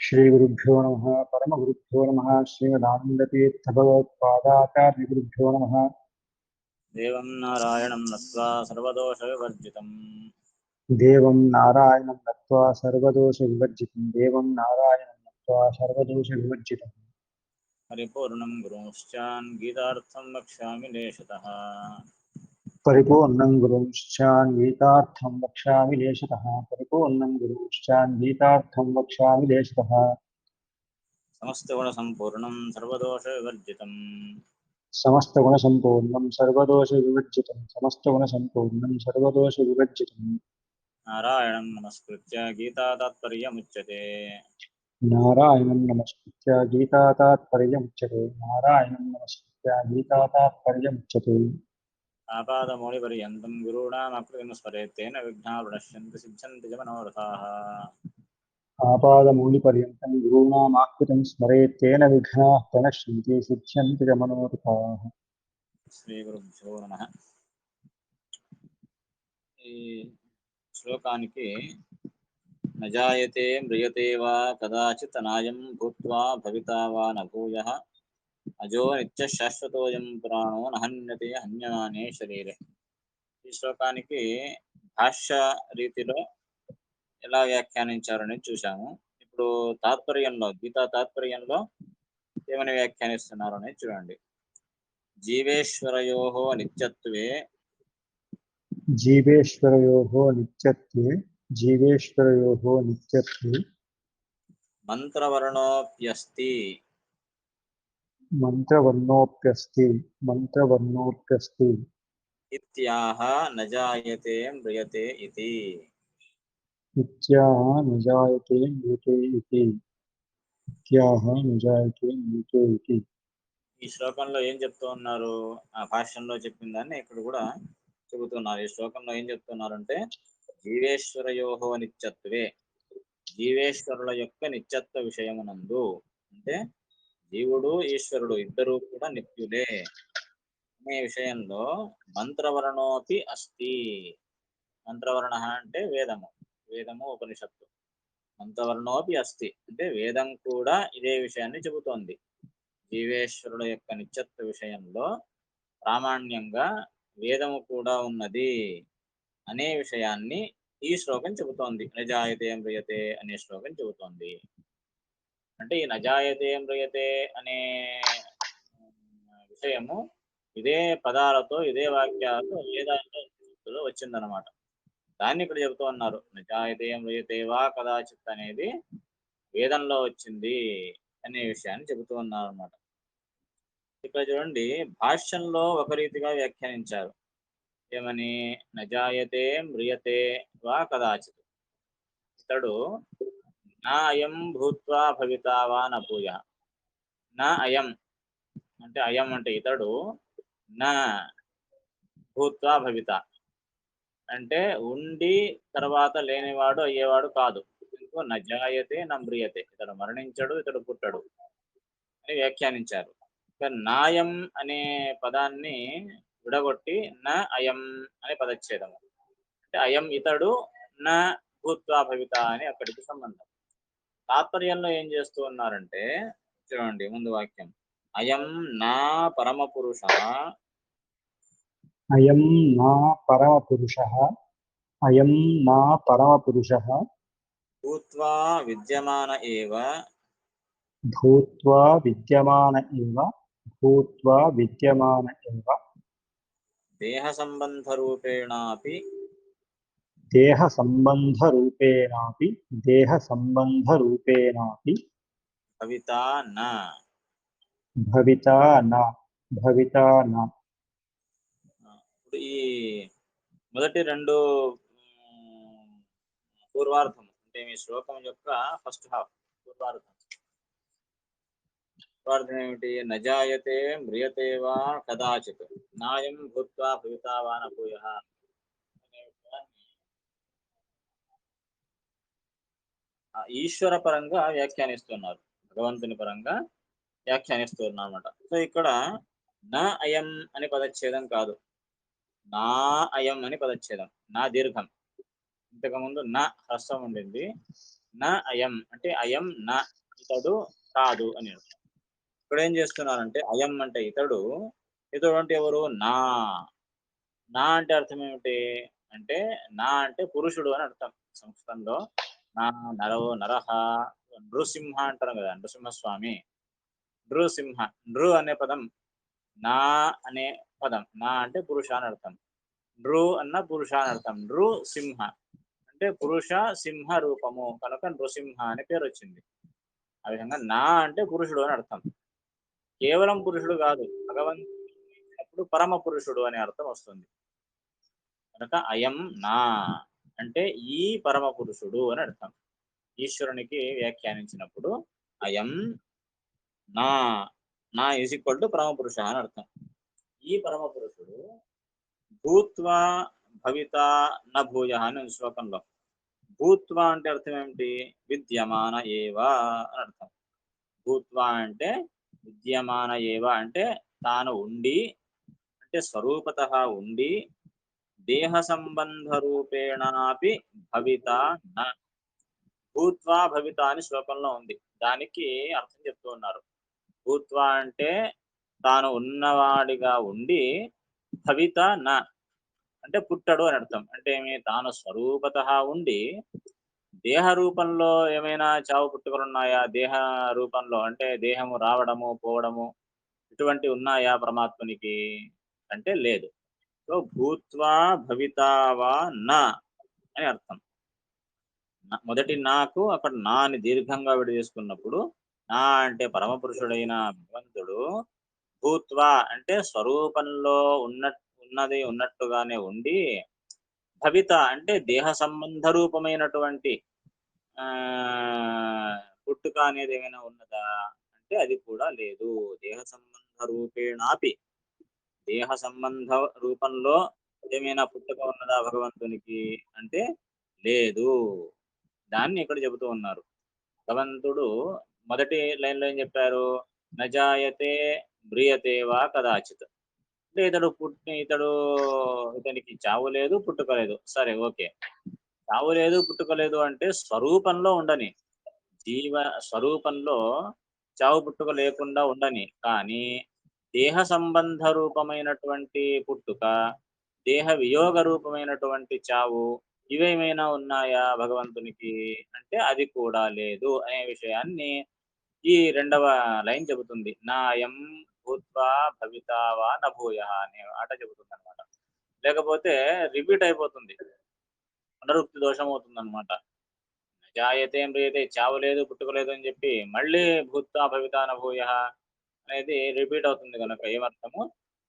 శ్రీగురుభ్యో నమ పరమగురుభ్యో నమ శ్రీమదానందతీర్థభగవత్పాదాచార్యగురుభ్యో నమ దేవం నారాయణం నత్వా సర్వదోష వివర్జితం. దేవం నారాయణం నత్వా సర్వదోష వివర్జితం. దేవం నారాయణం నత్వా సర్వదోష వివర్జితం. పరిపూర్ణం గురుంశ్చాన్ గీతార్థం వక్ష్యామి లేషతః పరిపూర్ణం గురుంశ్చాన్ గీతార్థం వక్ష్యామి లేశతః. పరిపూర్ణం గురుంశ్చాన్ గీతార్థం వక్ష్యామి లేశతః. సమస్తగుణ సంపూర్ణం సర్వదోష వివర్జితం సమస్తగుణ సంపూర్ణం సర్వదోష వివర్జితం సమస్తగుణ సంపూర్ణం సర్వదోష వివర్జితం నారాయణం నమస్కృత్య గీతా తాత్పర్యముచ్యతే నారాయణం నమస్కృత్య గీతాతాత్పర్యముచ్యతే నారాయణం నమస్కృత్య గీతాతాత్పర్యముచ్యతే ఆపాదమౌళిపర్యంతం గురూణామకృతిం స్మరేత్తేన విఘ్నా ప్రణశ్యంతి సిద్ధ్యంతి చ మనోరథాः. ఆపాదమూలిపర్యంతం గురూణామాకృతిం స్మరేత్తేన విఘ్నాః ప్రణశ్యంతి సిద్ధ్యంతి చ మనోరథాః. శ్రీగురుభ్యో నమ. ఈ శ్లోకానికి నజాయతే మ్రియతే వా కదాచిత్ నాయం భూత్వా భవితా వా నభూయ. అజో నిత్య శాశ్వతోయం పురాణో నహన్యతే హన్యమానే శరీరే ఈ శ్లోకానికి భాష్య రీతిలో ఎలా వ్యాఖ్యానించారని చూసాము ఇప్పుడు తాత్పర్యంలో గీతా తాత్పర్యంలో ఏమని వ్యాఖ్యానిస్తున్నారు అనేది చూడండి. జీవేశ్వరయో నిత్యత్వే. జీవేశ్వరయోः నిత్యత్వే జీవేశ్వరయోः నిత్యత్వే. మంత్రవర్ణోప్యస్తి. మంత్రవర్ణోప్యస్తి మంత్రవర్ణోప్యస్తి ఇత్యాహ నజాయతే మ్రియతే ఇతి ఇత్యాహ నిజాయతే మృతే ఇతి ఇత్యాహ నిజాయతే మృతే ఇతి ఈ శ్లోకంలో ఏం చెప్తూ ఉన్నారు? ఆ భాష్యంలో చెప్పిన దాన్ని ఇక్కడ కూడా చెబుతున్నారు. ఈ శ్లోకంలో ఏం చెప్తున్నారంటే జీవేశ్వరయోహో నిత్యత్వే. జీవేశ్వరుల యొక్క నిత్యత్వ విషయమునందు. అంటే జీవుడు ఈశ్వరుడు ఇద్దరు కూడా నిత్యులే అనే విషయంలో మంత్రవర్ణోపి అస్తి. మంత్రవర్ణ అంటే వేదము. వేదము ఉపనిషత్తు. మంత్రవర్ణోపి అస్తి. అంటే వేదం కూడా ఇదే విషయాన్ని చెబుతోంది. జీవేశ్వరుడు యొక్క నిత్యత్వ విషయంలో ప్రామాణ్యంగా వేదము కూడా ఉన్నది అనే విషయాన్ని ఈ శ్లోకం చెబుతోంది. నిజాయితే మ్రియతే అనే శ్లోకం చెబుతోంది. అంటే ఈ నజాయతే మృయతే అనే విషయము ఇదే పదాలతో ఇదే వాక్యాలతో వేదాంతలో వచ్చిందనమాట దాన్ని ఇక్కడ చెబుతూ ఉన్నారు. నిజాయితే మృయతే వా కదాచిత్ అనేది వేదంలో వచ్చింది అనే విషయాన్ని చెబుతూ ఉన్నారు అనమాట ఇక్కడ చూడండి భాష్యంలో ఒక రీతిగా వ్యాఖ్యానించారు. ఏమని? నజాయతే మ్రియతే వా కదాచిత్. ఇతడు నా అయం భూత్వా భవితా వా నభూయ నా అయం అంటే అయం అంటే ఇతడు. నా భూత్వా భవిత అంటే ఉండి తర్వాత లేనివాడు అయ్యేవాడు కాదు. ఎందుకు? నజాయతే నమ్రియతే ఇతడు మరణించడు ఇతడు పుట్టడు అని వ్యాఖ్యానించారు. నాయం అనే పదాన్ని విడగొట్టి న అయం అనే పదచ్ఛేదము. అంటే అయం ఇతడు నా భూత్వా భవిత అని అక్కడికి సంబంధం. తాత్పర్యంలో ఏం చేస్తూ ఉన్నారంటే చూడండి ముందు వాక్యం. అయం నా పరమ పురుష అయం నా పరమపురుషः. అయం నా పరమపురుషः. భూత్వా విద్యమాన ఏవ. భూత్వా విద్యమాన ఏవ. భూత్వా విద్యమాన ఏవ. దేహ సంబంధ రూపేణాపి దేహ సంబంధరూపేణాపి దేహ సంబంధరూపేణాపి భవిత న. భవితా నా భవితా నా. ఇప్పుడు ఈ మొదటి రెండు పూర్వార్థం అంటే మీ శ్లోకం యొక్క ఫస్ట్ హాఫ్ పూర్వార్థం పూర్వార్థం ఏమిటి? నజాయతే మ్రియతే వా కదాచిత్. నాయం భూత్వా భవితా వా నభూయ అనే విషయాన్ని ఆ ఈశ్వర పరంగా వ్యాఖ్యానిస్తున్నారు. భగవంతుని పరంగా వ్యాఖ్యానిస్తున్నారు అనమాట సో ఇక్కడ నా అయం అని పదచ్ఛేదం కాదు. నా అయం అని పదచ్ఛేదం. నా దీర్ఘం. ఇంతకుముందు నా హ్రస్వం ఉండింది. నా అయం అంటే అయం నా ఇతడు కాదు అని అర్థం. ఇక్కడ ఏం చేస్తున్నారంటే అయం అంటే ఇతడు ఇతడు అంటే ఎవరు? నా. నా అంటే అర్థం ఏమిటి? అంటే నా అంటే పురుషుడు అని అర్థం సంస్కృతంలో. నా నరో నరహ నృసింహ అంటారు కదా నృసింహస్వామి. నృసింహ నృ అనే పదం నా అనే పదం నా అంటే పురుష అని అర్థం. నృ అన్న పురుష అని అర్థం. నృ సింహ అంటే పురుష సింహ రూపము కనుక నృసింహ అనే పేరు వచ్చింది. ఆ విధంగా నా అంటే పురుషుడు అని అర్థం. కేవలం పురుషుడు కాదు భగవంతుడు పరమ పురుషుడు అనే అర్థం వస్తుంది. కనుక అయం నా. అంటే ఈ పరమ పురుషుడు అని అర్థం. ఈశ్వరునికి వ్యాఖ్యానించినప్పుడు అయం నా నా ఈజ్ ఈక్వల్ టు పరమ పురుష అని అర్థం. ఈ పరమ పురుషుడు భూత్వా భవిత న భూయ అని శ్లోకంలో. భూత్వా అంటే అర్థం ఏమిటి? విద్యమాన ఏవా అని అర్థం. భూత్వా అంటే విద్యమాన ఏవా అంటే తాను ఉండి అంటే స్వరూపత ఉండి దేహ సంబంధ రూపేణాపి భవిత న. భూత్వా భవిత అని శ్లోకంలో ఉంది. దానికి అర్థం చెప్తూ ఉన్నారు. భూత్వా అంటే తాను ఉన్నవాడిగా ఉండి భవిత న. అంటే పుట్టడు అని అర్థం. అంటే ఏమి? తాను స్వరూపత ఉండి దేహ రూపంలో ఏమైనా చావు పుట్టుకలు ఉన్నాయా? దేహ రూపంలో అంటే దేహము రావడము పోవడము ఇటువంటి ఉన్నాయా పరమాత్మనికి? అంటే లేదు. సో భూత్వా భవితావా నా అని అర్థం. మొదటి నాకు అక్కడ నా అని దీర్ఘంగా విడి చేసుకున్నప్పుడు నా అంటే పరమపురుషుడైన భగవంతుడు భూత్వా అంటే స్వరూపంలో ఉన్న ఉన్నది ఉన్నట్టుగానే ఉండి భవిత అంటే దేహ సంబంధ రూపమైనటువంటి ఆ పుట్టుక అనేది ఏమైనా ఉన్నదా? అంటే అది కూడా లేదు. దేహ సంబంధ రూపేణాపి. దేహ సంబంధ రూపంలో ఏమైనా పుట్టుక ఉన్నదా భగవంతునికి అంటే లేదు. దాన్ని ఇక్కడ చెబుతూ ఉన్నారు. భగవంతుడు మొదటి లైన్లో ఏం చెప్పారు? నజాయతే బ్రియతే వా కదాచిత్. అంటే ఇతడు పుట్టి ఇతడు ఇతనికి చావు లేదు పుట్టుకలేదు సరే ఓకే. చావు లేదు పుట్టుక లేదు అంటే స్వరూపంలో ఉండని. జీవ స్వరూపంలో చావు పుట్టుక లేకుండా ఉండని. కానీ దేహ సంబంధ రూపమైనటువంటి పుట్టుక దేహ వియోగ రూపమైనటువంటి చావు ఇవేమైనా ఉన్నాయా భగవంతునికి? అంటే అది కూడా లేదు అనే విషయాన్ని ఈ రెండవ లైన్ చెబుతుంది. నాయం భూత్వా భవితావా నభూయ అనే ఆట చెబుతుంది అనమాట లేకపోతే రిపీట్ అయిపోతుంది. పునరుక్తి దోషం అవుతుంది అనమాట జాయతే మ్రియతే చావు లేదు పుట్టుక లేదు అని చెప్పి మళ్ళీ భూత్వా భవితా నభూయ అనేది రిపీట్ అవుతుంది కనుక ఏమర్థము?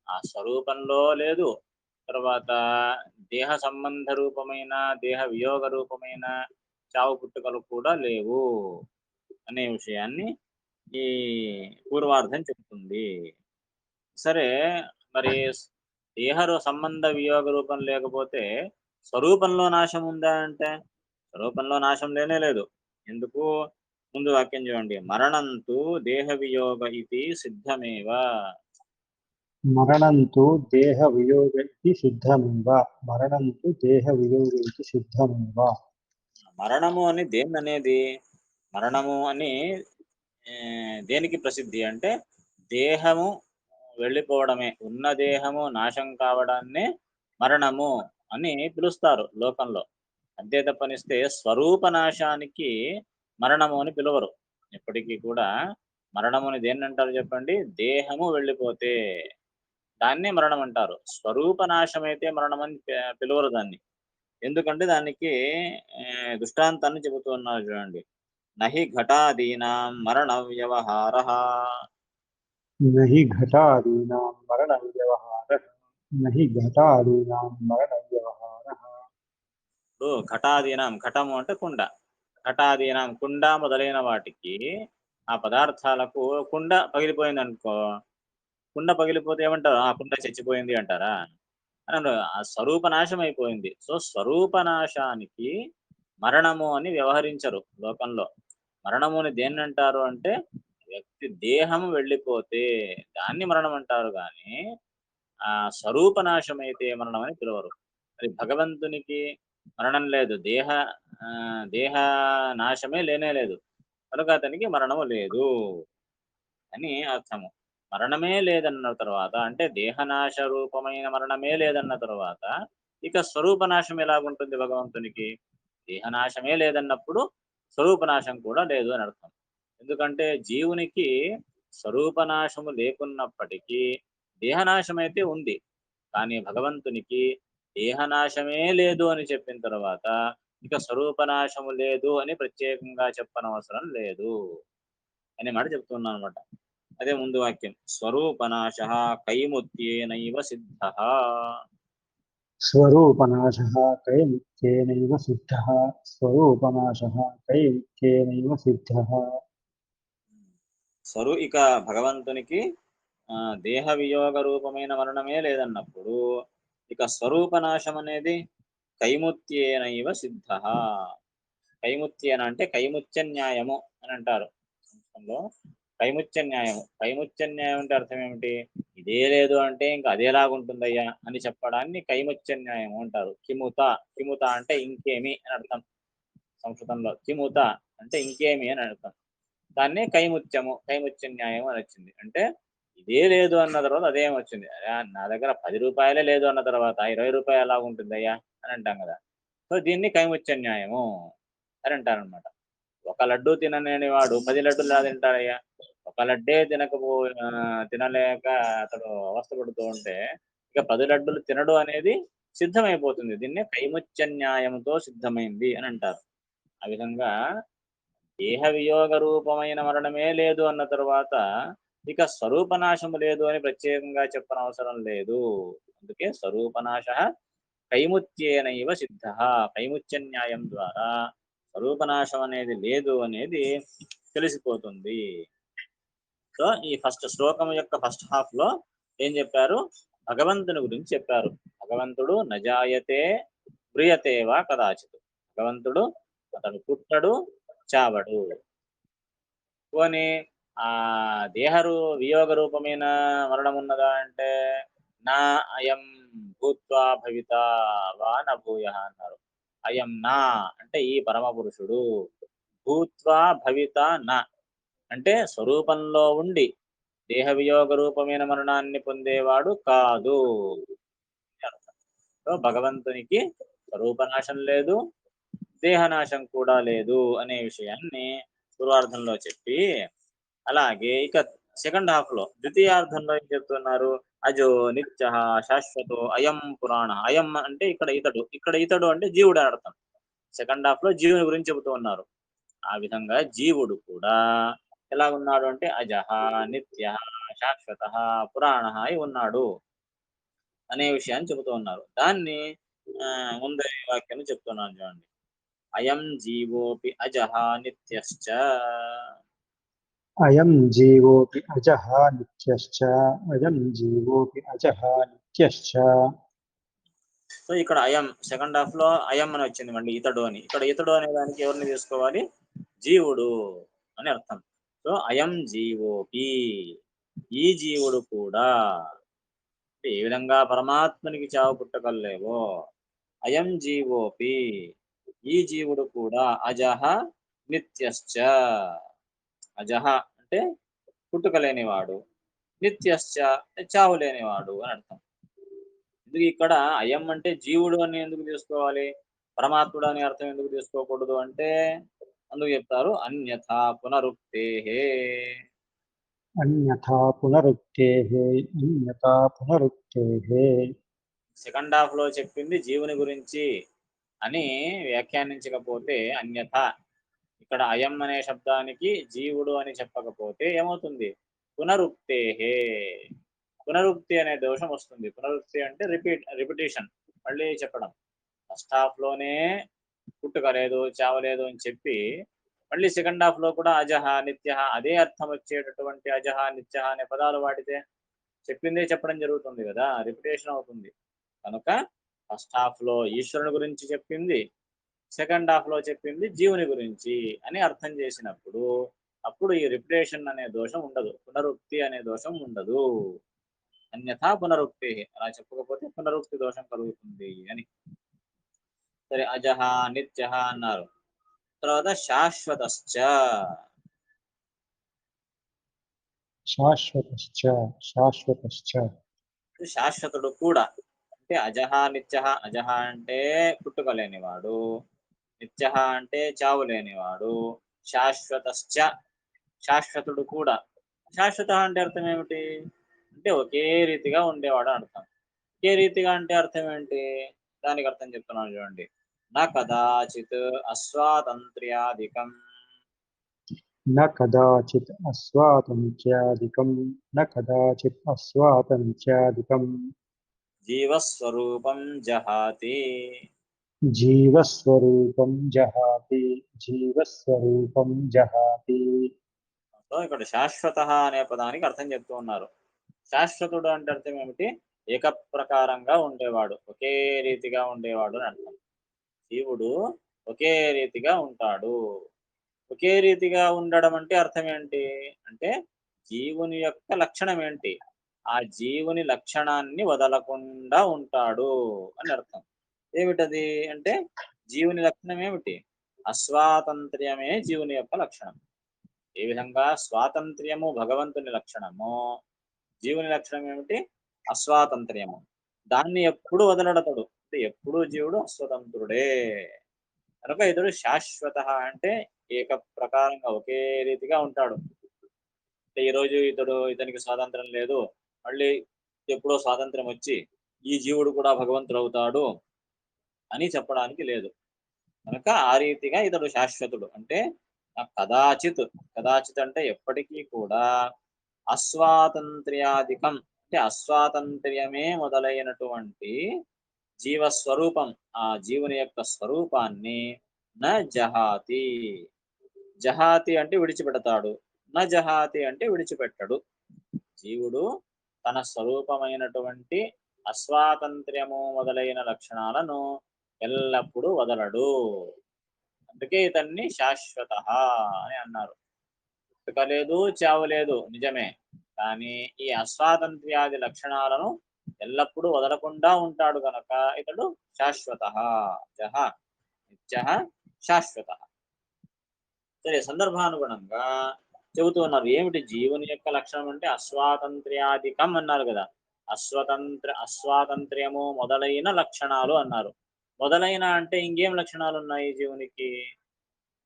ఆ స్వరూపంలో లేదు. తర్వాత దేహ సంబంధ రూపమైన దేహ వియోగ రూపమైన చావు పుట్టుకలు కూడా లేవు అనే విషయాన్ని ఈ పూర్వార్థం చెబుతుంది. సరే మరి దేహ సంబంధ వియోగ రూపం లేకపోతే స్వరూపంలో నాశం ఉందా అంటే? స్వరూపంలో నాశం లేనే లేదు. ఎందుకు? ముందు వాక్యం చూడండి. మరణంతు దేహ వియోగ ఇది సిద్ధమేవ? మరణంతు దేహ వియోగ ఇది సిద్ధమేవ? మరణంతు దేహ వియోగ ఇది సిద్ధమేవ? మరణము అని దేన్ని అనేది మరణము అని దేనికి ప్రసిద్ధి? అంటే దేహము వెళ్ళిపోవడమే. ఉన్న దేహము నాశం కావడాన్నే మరణము అని పిలుస్తారు లోకంలో. అంతే తప్పనిస్తే స్వరూప నాశానికి మరణము అని పిలవరు. ఎప్పటికీ కూడా మరణముని దేన్ని అంటారు చెప్పండి? దేహము వెళ్ళిపోతే దాన్నే మరణం అంటారు. స్వరూప నాశం అయితే మరణం అని పిలవరు దాన్ని. ఎందుకంటే దానికి దృష్టాంతాన్ని చెబుతూ ఉన్నారు చూడండి. నహి ఘటాదీనాం మరణ వ్యవహార. నహి ఘటాదీనాం మరణ వ్యవహార. నహి ఘటాదీనాం మరణ వ్యవహార. ఘటాదీనాం ఘటము అంటే కుండ. ఘటాదీనాం కుండ మొదలైన వాటికి ఆ పదార్థాలకు కుండ పగిలిపోయింది అనుకో కుండ పగిలిపోతే ఏమంటారు? ఆ కుండ చచ్చిపోయింది అంటారా? అని ఆ స్వరూప నాశం అయిపోయింది సో స్వరూప నాశానికి మరణము అని వ్యవహరించరు లోకంలో. మరణము అని దేన్ని అంటారు అంటే వ్యక్తి దేహం వెళ్ళిపోతే దాన్ని మరణం అంటారు కానీ ఆ స్వరూప నాశం అయితే మరణం అని పిలవరు. అది భగవంతునికి మరణం లేదు. దేహ దేహ నాశమే లేనే లేదు. కనుక అతనికి మరణము లేదు అని అర్థము. మరణమే లేదన్న తర్వాత అంటే దేహనాశ రూపమైన మరణమే లేదన్న తర్వాత ఇక స్వరూప నాశం ఎలాగుంటుంది భగవంతునికి? దేహనాశమే లేదన్నప్పుడు స్వరూపనాశం కూడా లేదు అని అర్థం. ఎందుకంటే జీవునికి స్వరూపనాశము లేకున్నప్పటికీ దేహనాశం అయితే ఉంది. కానీ భగవంతునికి దేహనాశమే లేదు అని చెప్పిన తర్వాత ఇక స్వరూపనాశము లేదు అని ప్రత్యేకంగా చెప్పనవసరం లేదు అనే మాట చెప్తున్నాను అనమాట అదే ముందు వాక్యం. స్వరూపనాశ కైముత్యేనైవ సిద్ధ. స్వరూపనాశ కైముత్యేనైవ సిద్ధ. స్వరూపనాశ కైముత్యేనైవ సిద్ధ. స్వరూ ఇక భగవంతునికి దేహ వియోగ రూపమైన మరణమే లేదన్నప్పుడు ఇక స్వరూప నాశం అనేది కైముత్యేనైవ సిద్ధ. కైముత్యేన అంటే కైముత్య న్యాయము అని అంటారు. సంస్కృతంలో కైముత్య న్యాయము కైముత్య న్యాయం అంటే అర్థం ఏమిటి? ఇదే లేదు అంటే ఇంకా అదేలాగుంటుందయ్యా అని చెప్పడాన్ని కైముత్య న్యాయము అంటారు. కిముత. కిముత అంటే ఇంకేమి అని అర్థం. సంస్కృతంలో కిముత అంటే ఇంకేమి అని అర్థం. దాన్నే కైముత్యము కైముత్య న్యాయం అని వచ్చింది. అంటే ఇదే లేదు అన్న తర్వాత అదేం వచ్చింది? నా దగ్గర పది రూపాయలే లేదు అన్న తర్వాత ఇరవై రూపాయలు ఎలా ఉంటుందయ్యా? అని అంటాం కదా. సో దీన్ని కైముత్య న్యాయము అని అంటారనమాట ఒక లడ్డు తినలేని వాడు పది లడ్డులు ఎలా తింటారయ్యా ఒక లడ్డే తినకపో తినలేక అతడు అవస్థపడుతూ ఉంటే ఇక పది లడ్డులు తినడు అనేది సిద్ధమైపోతుంది. దీన్నే కైముత్య న్యాయంతో సిద్ధమైంది అని అంటారు. ఆ విధంగా దేహ వియోగ రూపమైన మరణమే లేదు అన్న తర్వాత ఇక స్వరూపనాశము లేదు అని ప్రత్యేకంగా చెప్పనవసరం లేదు. అందుకే స్వరూపనాశ కైముత్యేనైవ సిద్ధ కైముత్య న్యాయం ద్వారా స్వరూపనాశం అనేది లేదు అనేది తెలిసిపోతుంది. సో ఈ ఫస్ట్ శ్లోకం యొక్క ఫస్ట్ హాఫ్లో ఏం చెప్పారు? భగవంతుని గురించి చెప్పారు. భగవంతుడు నజాయతే ప్రియతేవా కదాచిత్. భగవంతుడు అతడు పుట్టడు చావడు. పోనీ ఆ దేహరు వియోగ రూపమైన మరణం ఉన్నదా అంటే నా అయం భూత్వా భవిత వా నభూయ అన్నారు. అయం నా అంటే ఈ పరమ పురుషుడు భూత్వా భవిత నా అంటే స్వరూపంలో ఉండి దేహ వియోగ రూపమైన మరణాన్ని పొందేవాడు కాదు. సో భగవంతునికి స్వరూపనాశం లేదు దేహనాశం కూడా లేదు అనే విషయాన్ని పూర్వార్థంలో చెప్పి అలాగే ఇక సెకండ్ హాఫ్లో ద్వితీయార్థంలో ఏం చెప్తున్నారు? అజో నిత్య శాశ్వతో అయం పురాణ. అయం అంటే ఇక్కడ ఇతడు. ఇక్కడ ఇతడు అంటే జీవుడు అర్థం. సెకండ్ హాఫ్లో జీవుని గురించి చెబుతూ ఉన్నారు. ఆ విధంగా జీవుడు కూడా ఎలా ఉన్నాడు అంటే అజహ నిత్య శాశ్వత పురాణ అయి ఉన్నాడు అనే విషయాన్ని చెబుతూ ఉన్నారు. దాన్ని ఆ, ముందరి వాక్యాన్ని చెప్తున్నాను చూడండి. అయం జీవోపి అజహ నిత్యశ్చ అయం జీవోపి అజహ నిత్యశ్చ అయం జీవోపి అజహ నిత్యశ్చ సో ఇక్కడ అయం సెకండ్ హాఫ్లో అయం అని వచ్చింది అండి ఇతడు అని. ఇక్కడ ఇతడు అనే దానికి ఎవరిని తీసుకోవాలి? జీవుడు అని అర్థం. సో అయం జీవోపి ఈ జీవుడు కూడా. ఏ విధంగా పరమాత్మనికి చావు పుట్టగలేవో అయం జీవోపి ఈ జీవుడు కూడా అజహ నిత్యశ్చ. అజహ అంటే పుట్టుక లేనివాడు నిత్యశ్చ చావు లేనివాడు అని అర్థం. ఎందుకు ఇక్కడ అయం అంటే జీవుడు అని ఎందుకు తీసుకోవాలి? పరమాత్ముడు అని అర్థం ఎందుకు తీసుకోకూడదు అంటే అందుకు చెప్తారు అన్యథ పునరుక్తే అన్యథ పునరుక్తే అన్యథ పునరుక్తే సెకండ్ హాఫ్లో చెప్పింది జీవుని గురించి అని వ్యాఖ్యానించకపోతే అన్యథ ఇక్కడ అయం అనే శబ్దానికి జీవుడు అని చెప్పకపోతే ఏమవుతుంది? పునరుక్తేహే. పునరుక్తి అనే దోషం వస్తుంది. పునరుక్తి అంటే రిపీట్ రిపిటేషన్ మళ్ళీ చెప్పడం. ఫస్ట్ హాఫ్లోనే పుట్టుక లేదు చావలేదు అని చెప్పి మళ్ళీ సెకండ్ హాఫ్లో కూడా అజహ నిత్య అదే అర్థం వచ్చేటటువంటి అజహ నిత్య అనే పదాలు వాడితే చెప్పిందే చెప్పడం జరుగుతుంది కదా. రిపిటేషన్ అవుతుంది. కనుక ఫస్ట్ హాఫ్లో ఈశ్వరుని గురించి చెప్పింది సెకండ్ హాఫ్లో చెప్పింది జీవుని గురించి అని అర్థం చేసినప్పుడు అప్పుడు ఈ రిపిటేషన్ అనే దోషం ఉండదు. పునరుక్తి అనే దోషం ఉండదు. అన్యథా పునరుక్తి. అలా చెప్పకపోతే పునరుక్తి దోషం కలుగుతుంది అని. సరే అజహ నిత్య అన్నారు. తర్వాత శాశ్వతశ్చ. శాశ్వతశ్చ శాశ్వతశ్చ. శాశ్వతుడు కూడా. అంటే అజహ నిత్య అజహ అంటే పుట్టుక లేనివాడు నిత్య అంటే చావు లేనివాడు. శాశ్వతశ్చ శాశ్వతుడు కూడా. శాశ్వత అంటే అర్థం ఏమిటి? అంటే ఒకే రీతిగా ఉండేవాడు అర్థం. ఒకే రీతిగా అంటే అర్థం ఏంటి? దానికి అర్థం చెప్తున్నాను చూడండి. నా కదాచిత్ అస్వాతంత్ర్యాధికం. నా కదాచిత్ అస్వాతంత్ర్యాధికం. నా కదాచిత్ అస్వాతంత్ర్యాధికం. జీవస్వరూపం జహాతి. జీవస్వరూపం జహాతి జీవస్వరూపం జహాతి. ఇక్కడ శాశ్వత అనే పదానికి అర్థం చెప్తూ ఉన్నారు. శాశ్వతుడు అంటే అర్థం ఏమిటి? ఏక ప్రకారంగా ఉండేవాడు ఒకే రీతిగా ఉండేవాడు అని అర్థం. జీవుడు ఒకే రీతిగా ఉంటాడు. ఒకే రీతిగా ఉండడం అంటే అర్థం ఏంటి? అంటే జీవుని యొక్క లక్షణం ఏంటి? ఆ జీవుని లక్షణాన్ని వదలకుండా ఉంటాడు అని అర్థం. ఏమిటది అంటే జీవుని లక్షణం ఏమిటి? అస్వాతంత్ర్యమే జీవుని యొక్క లక్షణం. ఏ విధంగా స్వాతంత్ర్యము భగవంతుని లక్షణము జీవుని లక్షణం ఏమిటి? అస్వాతంత్ర్యము. దాన్ని ఎప్పుడు వదలడతడు? అంటే ఎప్పుడు జీవుడు అస్వతంత్రుడే. కనుక ఇతడు శాశ్వత అంటే ఏక ప్రకారంగా ఒకే రీతిగా ఉంటాడు. అంటే ఈరోజు ఇతడు ఇతనికి స్వాతంత్రం లేదు. మళ్ళీ ఎప్పుడో స్వాతంత్రం వచ్చి ఈ జీవుడు కూడా భగవంతుడు అవుతాడు అని చెప్పడానికి లేదు. కనుక ఆ రీతిగా ఇతడు శాశ్వతుడు. అంటే కదాచిత్ కదాచిత్ అంటే ఎప్పటికీ కూడా అస్వాతంత్ర్యాధికం. అంటే అస్వాతంత్ర్యమే మొదలైనటువంటి జీవస్వరూపం. ఆ జీవుని యొక్క స్వరూపాన్ని న జహాతి. జహాతి అంటే విడిచిపెడతాడు. న జహాతి అంటే విడిచిపెట్టడు. జీవుడు తన స్వరూపమైనటువంటి అస్వాతంత్ర్యము మొదలైన లక్షణాలను ఎల్లప్పుడూ వదలడు. అందుకే ఇతన్ని శాశ్వత అని అన్నారు. పుట్టుక లేదు చావు లేదు నిజమే. కానీ ఈ అస్వాతంత్ర్యాది లక్షణాలను ఎల్లప్పుడూ వదలకుండా ఉంటాడు గనక ఇతడు శాశ్వత. జహ నిత్య శాశ్వత. సరే సందర్భానుగుణంగా చెబుతున్నారు ఏమిటి జీవుని యొక్క లక్షణం అంటే అస్వాతంత్ర్యాధికం అన్నారు కదా. అస్వతంత్ర అస్వాతంత్ర్యము మొదలైన లక్షణాలు అన్నారు. మొదలైన అంటే ఇంకేం లక్షణాలు ఉన్నాయి జీవునికి?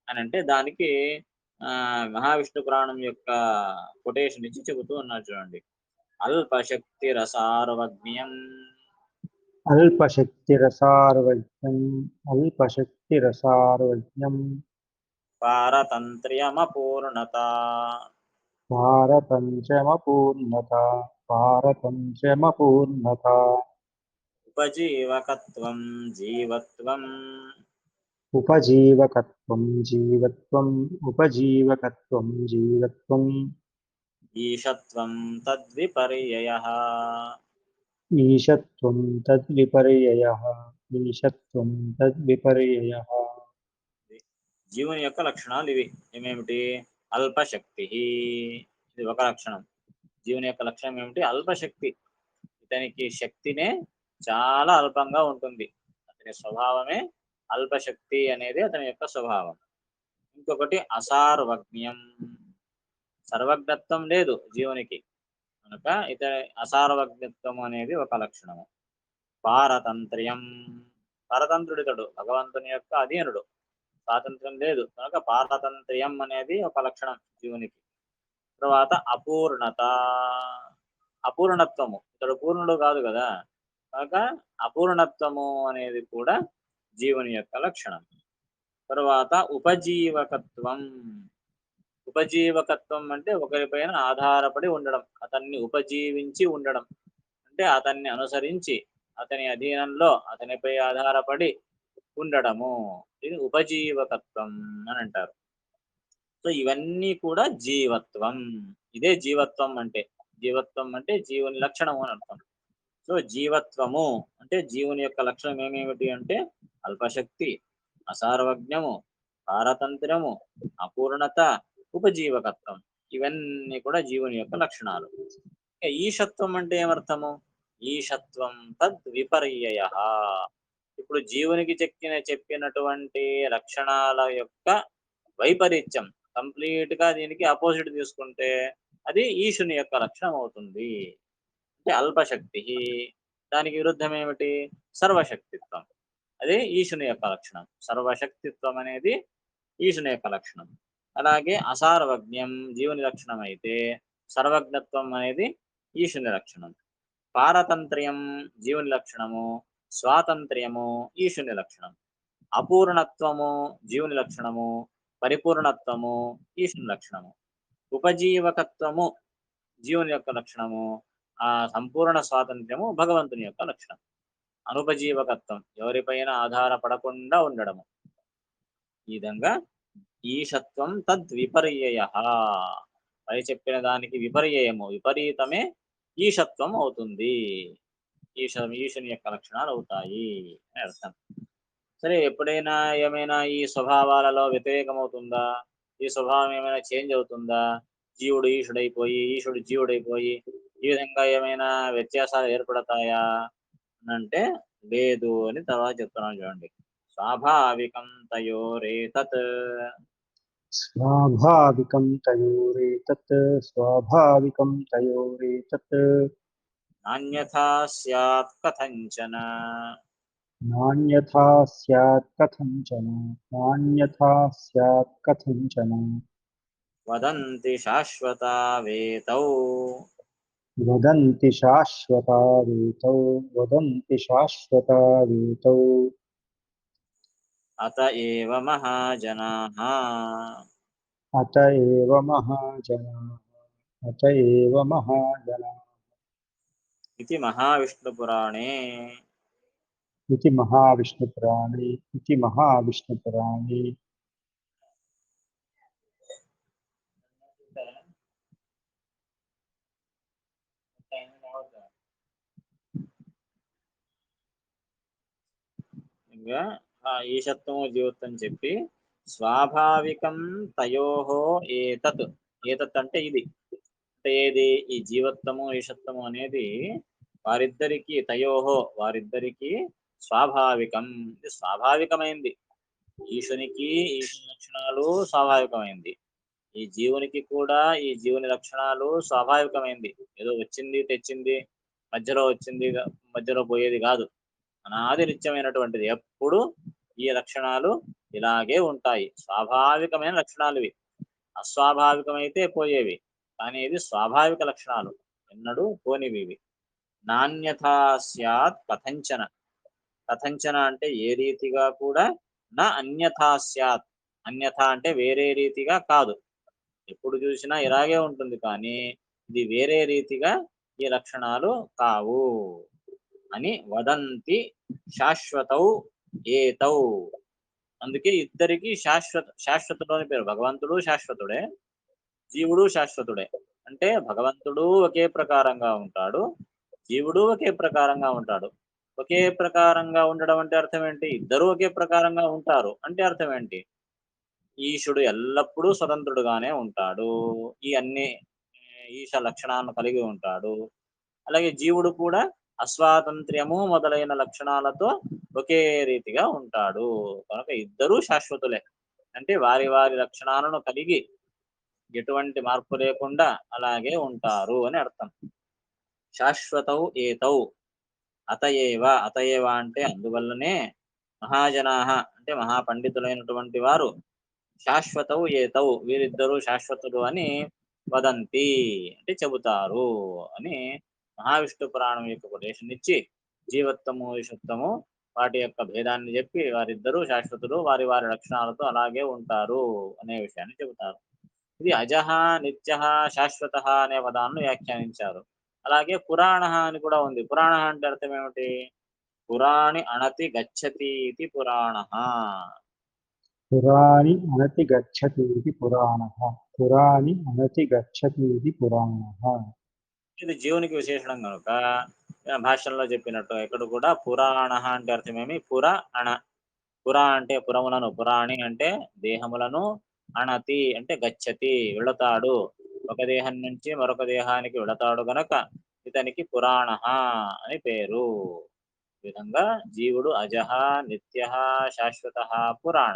అని అంటే దానికి ఆ మహావిష్ణు పురాణం యొక్క కొటేషన్ ఇచ్చి చెబుతూ ఉన్నారు చూడండి. అల్పశక్తి రసారవజ్ఞం అల్పశక్తిరసార్వజ్ఞం అల్పశక్తిరసార్వజ్ఞం పారతంత్ర్యమపూర్ణత. పారతంత్ర్యమపూర్ణత. పారతంత్ర్యమపూర్ణత. ఉపజీవకత్వం జీవత్వం ఉపజీవకత్వం జీవత్వం ఉపజీవకత్వం జీవత్వం ఈషత్వం తద్విపర్యయ ఈశత్వం తద్విపర్యయ ఈశత్వం తద్విపర్యయ జీవుని యొక్క లక్షణాలు ఇవి. ఏమేమిటి? అల్పశక్తి. ఇది ఒక లక్షణం. జీవుని యొక్క లక్షణం ఏమిటి? అల్పశక్తి. ఇతనికి శక్తినే చాలా అల్పంగా ఉంటుంది. అతని స్వభావమే అల్పశక్తి అనేది అతని యొక్క స్వభావం. ఇంకొకటి అసార్వజ్ఞం. సర్వజ్ఞత్వం లేదు జీవునికి. కనుక ఇతని అసార్వజ్ఞత్వం అనేది ఒక లక్షణము. పారతంత్ర్యం. పరతంత్రుడితడు భగవంతుని యొక్క అధీనుడు. స్వాతంత్ర్యం లేదు. కనుక పారతంత్ర్యం అనేది ఒక లక్షణం జీవునికి. తర్వాత అపూర్ణత. అపూర్ణత్వము. ఇతడు పూర్ణుడు కాదు కదా. కాక అపూర్ణత్వము అనేది కూడా జీవుని యొక్క లక్షణం. తర్వాత ఉపజీవకత్వం. ఉపజీవకత్వం అంటే ఒకరిపైన ఆధారపడి ఉండడం అతన్ని ఉపజీవించి ఉండడం. అంటే అతన్ని అనుసరించి అతని అధీనంలో అతనిపై ఆధారపడి ఉండడము. ఇది ఉపజీవకత్వం అని అంటారు. సో ఇవన్నీ కూడా జీవత్వం. ఇదే జీవత్వం అంటే జీవత్వం అంటే జీవుని లక్షణము అని అర్థం. సో జీవత్వము అంటే జీవుని యొక్క లక్షణం ఏమేమిటి అంటే అల్పశక్తి అసార్వజ్ఞము పారతంత్రము అపూర్ణత ఉపజీవకత్వం. ఇవన్నీ కూడా జీవుని యొక్క లక్షణాలు. ఈషత్వం అంటే ఏమర్థము? ఈషత్వం తద్ విపర్యయ. ఇప్పుడు జీవునికి చెక్కిన చెప్పినటువంటి లక్షణాల యొక్క వైపరీత్యం కంప్లీట్గా దీనికి అపోజిట్ తీసుకుంటే అది ఈశుని యొక్క లక్షణం అవుతుంది. అంటే అల్పశక్తి. దానికి విరుద్ధం ఏమిటి సర్వశక్తిత్వం. అదే ఈశుని యొక్క లక్షణం. సర్వశక్తిత్వం అనేది ఈశుని యొక్క లక్షణం. అలాగే అసార్వజ్ఞం జీవుని లక్షణం అయితే సర్వజ్ఞత్వం అనేది ఈశుని లక్షణం. పారతంత్ర్యం జీవుని లక్షణము. స్వాతంత్ర్యము ఈశుని లక్షణం. అపూర్ణత్వము జీవుని లక్షణము. పరిపూర్ణత్వము ఈశుని లక్షణము. ఉపజీవకత్వము జీవుని యొక్క లక్షణము. ఆ సంపూర్ణ స్వాతంత్ర్యము భగవంతుని యొక్క లక్షణం. అనుపజీవకత్వం ఎవరిపైన ఆధారపడకుండా ఉండడము. ఈ విధంగా ఈశత్వం తద్విపర్యయ. పై చెప్పిన దానికి విపర్యయము విపరీతమే ఈశత్వం అవుతుంది. ఈశ ఈశుని యొక్క లక్షణాలు అవుతాయి అని అర్థం. సరే ఎప్పుడైనా ఏమైనా ఈ స్వభావాలలో వ్యతిరేకం అవుతుందా ఈ స్వభావం ఏమైనా చేంజ్ అవుతుందా? జీవుడు ఈశుడైపోయి ఈశుడు జీవుడైపోయి ఈ విధంగా ఏమైనా వ్యత్యాసాలు ఏర్పడతాయా అంటే లేదు అని తర్వాత చెప్తున్నాను చూడండి. స్వాభావికం తయోరేతత్. స్వాభావికం తయోరేతత్ స్వాభావికం తయోరేతత్. నాణ్యథా స్యాత్ కథంచన. నాణ్యథా స్యాత్ కథంచన నాణ్యథా స్యాత్ కథంచన. వదంతి శాశ్వత వేతౌ. वदन्ति शाश्वता शाश्वतावेतौ वदन्ति शाश्वता शाश्वतावेतौ अत एव महाजनाः। अत एव महाजनाः। अत एव महाजनाः। इति महाविष्णुपुराणे। इति महाविष्णुपुराणे। इति महाविष्णुपुराणे। ఇంకా ఆ ఈశత్వము జీవత్వం చెప్పి స్వాభావికం తయోహో ఏతత్. ఏతత్ అంటే ఇది. అంటే ఏది? ఈ జీవత్వము ఈషత్వము అనేది వారిద్దరికి తయోహో వారిద్దరికి స్వాభావికం. ఇది స్వాభావికమైంది. ఈశునికి ఈశుని లక్షణాలు స్వాభావికమైంది. ఈ జీవునికి కూడా ఈ జీవుని లక్షణాలు స్వాభావికమైంది. ఏదో వచ్చింది తెచ్చింది మధ్యలో వచ్చింది మధ్యలో పోయేది కాదు. అనాది నిత్యమైనటువంటిది. ఎప్పుడు ఈ లక్షణాలు ఇలాగే ఉంటాయి. స్వాభావికమైన లక్షణాలు ఇవి. అస్వాభావికమైతే పోయేవి. కానీ ఇది స్వాభావిక లక్షణాలు. ఎన్నడూ పోనివి ఇవి. నాణ్యథా స్యాత్ కథంచన. కథంచన అంటే ఏ రీతిగా కూడా నా అన్యథా స్యాత్. అన్యథ అంటే వేరే రీతిగా కాదు. ఎప్పుడు చూసినా ఇలాగే ఉంటుంది. కానీ ఇది వేరే రీతిగా ఈ లక్షణాలు కావు. అని వదంతి శాశ్వతౌ ఏతౌ. అందుకే ఇద్దరికి శాశ్వత శాశ్వతుడు అని పేరు. భగవంతుడు శాశ్వతుడే జీవుడు శాశ్వతుడే. అంటే భగవంతుడు ఒకే ప్రకారంగా ఉంటాడు జీవుడు ఒకే ప్రకారంగా ఉంటాడు. ఒకే ప్రకారంగా ఉండడం అంటే అర్థం ఏంటి? ఇద్దరు ఒకే ప్రకారంగా ఉంటారు. అంటే అర్థం ఏంటి? ఈశుడు ఎల్లప్పుడూ స్వతంత్రుడుగానే ఉంటాడు. ఈ అన్ని ఈశ లక్షణాలను కలిగి ఉంటాడు. అలాగే జీవుడు కూడా అస్వాతంత్ర్యము మొదలైన లక్షణాలతో ఒకే రీతిగా ఉంటాడు. కనుక ఇద్దరూ శాశ్వతులే. అంటే వారి వారి లక్షణాలను కలిగి ఎటువంటి మార్పు లేకుండా అలాగే ఉంటారు అని అర్థం. శాశ్వతౌ ఏతౌ అతయేవ. అతయేవ అంటే అందువల్లనే మహాజనాహ అంటే మహాపండితులైనటువంటి వారు శాశ్వతౌ ఏతౌ వీరిద్దరూ శాశ్వతులు అని వదంతి అంటే చెబుతారు అని మహావిష్ణు పురాణం యొక్క ఉపదేశం ఇచ్చి జీవత్వము విషుత్వము వాటి యొక్క భేదాన్ని చెప్పి వారిద్దరూ శాశ్వతులు వారి వారి లక్షణాలతో అలాగే ఉంటారు అనే విషయాన్ని చెబుతారు. ఇది అజహ నిత్య శాశ్వత అనే పదాన్ని వ్యాఖ్యానించారు. అలాగే పురాణ అని కూడా ఉంది. పురాణ అంటే అర్థం ఏమిటి? పురాణి అణతి గచ్చతి ఇది పురాణ. పురాణి అనతి గచ్చతి ఇది పురాణ. పురాణి అనతి గచ్చతి ఇది పురాణ. ఇది జీవునికి విశేషణం కనుక భాషల్లో చెప్పినట్టు ఇక్కడ కూడా పురాణ అంటే అర్థమేమి? పుర అణ. పుర అంటే పురములను పురాణి అంటే దేహములను అణతి అంటే గచ్చతి వెళతాడు. ఒక దేహం నుంచి మరొక దేహానికి వెళతాడు గనక ఇతనికి పురాణ అని పేరు. విధంగా జీవుడు అజహ నిత్య శాశ్వత పురాణ.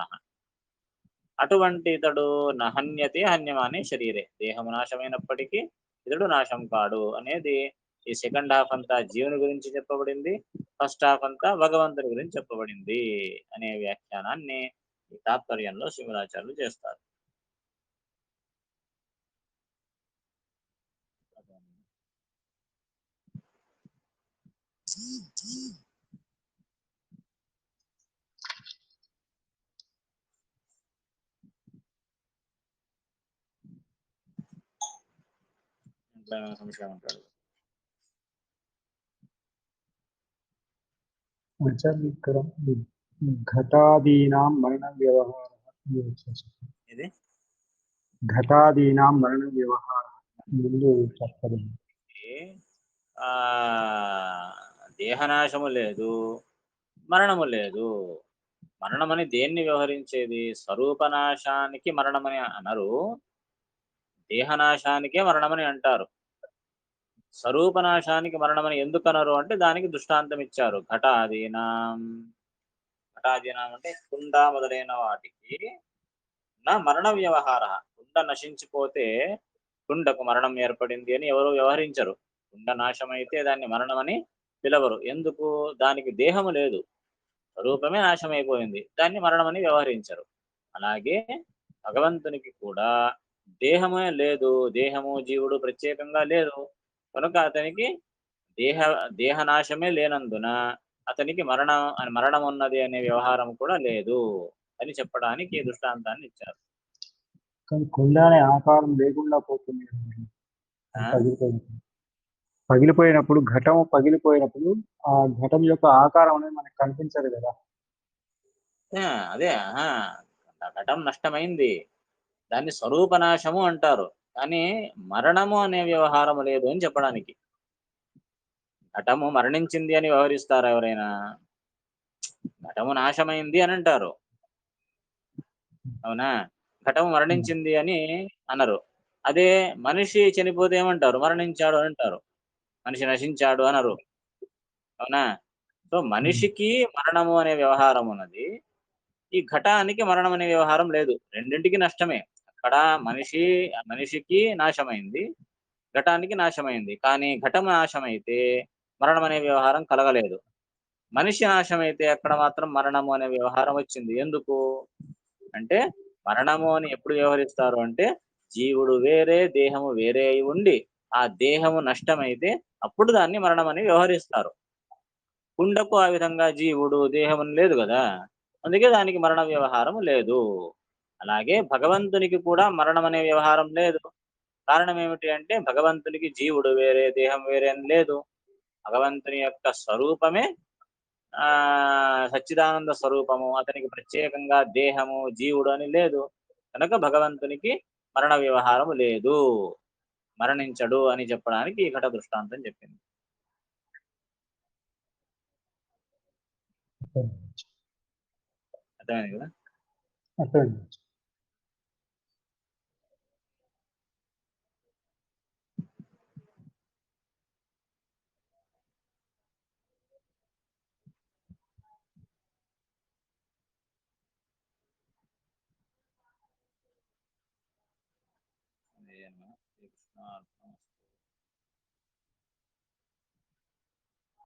అటువంటి ఇతడు నహన్యతే హన్యమానే శరీరే. దేహము నాశమైనప్పటికీ ఇతడు నాశం కాడు అనేది ఈ సెకండ్ హాఫ్ అంతా జీవుని గురించి చెప్పబడింది ఫస్ట్ హాఫ్ అంతా భగవంతుని గురించి చెప్పబడింది అనే వ్యాఖ్యానాన్ని ఈ తాత్పర్యంలో శివరాచార్యులు చేస్తారు. ఇంట్లో సంశయం ఇక్కడ ఘటాదీనాం మరణ వ్యవహార ఇది ఘటాదీనాం మరణ వ్యవహార ముందు చెప్పదు దేహనాశము లేదు మరణము లేదు. మరణమని దేన్ని వ్యవహరించేది? స్వరూపనాశానికి మరణమని అనరు. దేహనాశానికే మరణమని అంటారు. స్వరూపనాశానికి మరణమని ఎందుకు అనరు అంటే దానికి దృష్టాంతం ఇచ్చారు. ఘటాదీనాం. ఘటాదీనాం అంటే కుండ మొదలైన వాటికి నా మరణ వ్యవహార. కుండ నశించిపోతే కుండకు మరణం ఏర్పడింది అని ఎవరు వ్యవహరించరు. కుండ నాశమైతే దాన్ని మరణం అని పిలవరు. ఎందుకు? దానికి దేహము లేదు. స్వరూపమే నాశమైపోయింది. దాన్ని మరణమని వ్యవహరించరు. అలాగే భగవంతునికి కూడా దేహమే లేదు. దేహము జీవుడు ప్రత్యేకంగా లేదు. కనుక అతనికి దేహ దేహనాశమే లేనందున అతనికి మరణం మరణం ఉన్నది అనే వ్యవహారం కూడా లేదు అని చెప్పడానికి ఈ దృష్టాంతాన్ని ఇచ్చారు. కానీ కుండ అనే ఆకారం లేకుండా పోతుంది? పగిలిపోయినప్పుడు. ఘటం పగిలిపోయినప్పుడు ఆ ఘటం యొక్క ఆకారం అనేది మనకు కనిపించదు కదా. అదే ఘటం నష్టమైంది. దాన్ని స్వరూపనాశము అంటారు. కానీ మరణము అనే వ్యవహారం లేదు అని చెప్పడానికి. ఘటము మరణించింది అని వ్యవహరిస్తారు ఎవరైనా? ఘటము నాశమైంది అని అంటారు. అవునా? ఘటము మరణించింది అని అనరు. అదే మనిషి చనిపోతే ఏమంటారు? మరణించాడు అని అంటారు. మనిషి నశించాడు అనరు. అవునా? సో మనిషికి మరణము అనే వ్యవహారం ఉన్నది. ఈ ఘటానికి మరణం అనే వ్యవహారం లేదు. రెండింటికి నష్టమే. అక్కడ మనిషి మనిషికి నాశమైంది ఘటానికి నాశమైంది. కానీ ఘటం నాశమైతే మరణం అనే వ్యవహారం కలగలేదు. మనిషి నాశమైతే అక్కడ మాత్రం మరణము అనే వ్యవహారం వచ్చింది. ఎందుకు? అంటే మరణము అని ఎప్పుడు వ్యవహరిస్తారు అంటే జీవుడు వేరే దేహము వేరే అయి ఉండి ఆ దేహము నష్టమైతే అప్పుడు దాన్ని మరణం అని వ్యవహరిస్తారు. కుండకు ఆ విధంగా జీవుడు దేహం లేదు కదా? అందుకే దానికి మరణ వ్యవహారం లేదు. అలాగే భగవంతునికి కూడా మరణం అనే వ్యవహారం లేదు. కారణం ఏమిటి అంటే భగవంతునికి జీవుడు వేరే దేహం వేరే లేదు. భగవంతుని యొక్క స్వరూపమే ఆ సచ్చిదానంద స్వరూపము. అతనికి ప్రత్యేకంగా దేహము జీవుడు అని లేదు. కనుక భగవంతునికి మరణ వ్యవహారము లేదు. మరణించడు అని చెప్పడానికి ఈ ఘట దృష్టాంతం చెప్పింది. అర్థమైంది కదా? అర్థమైంది.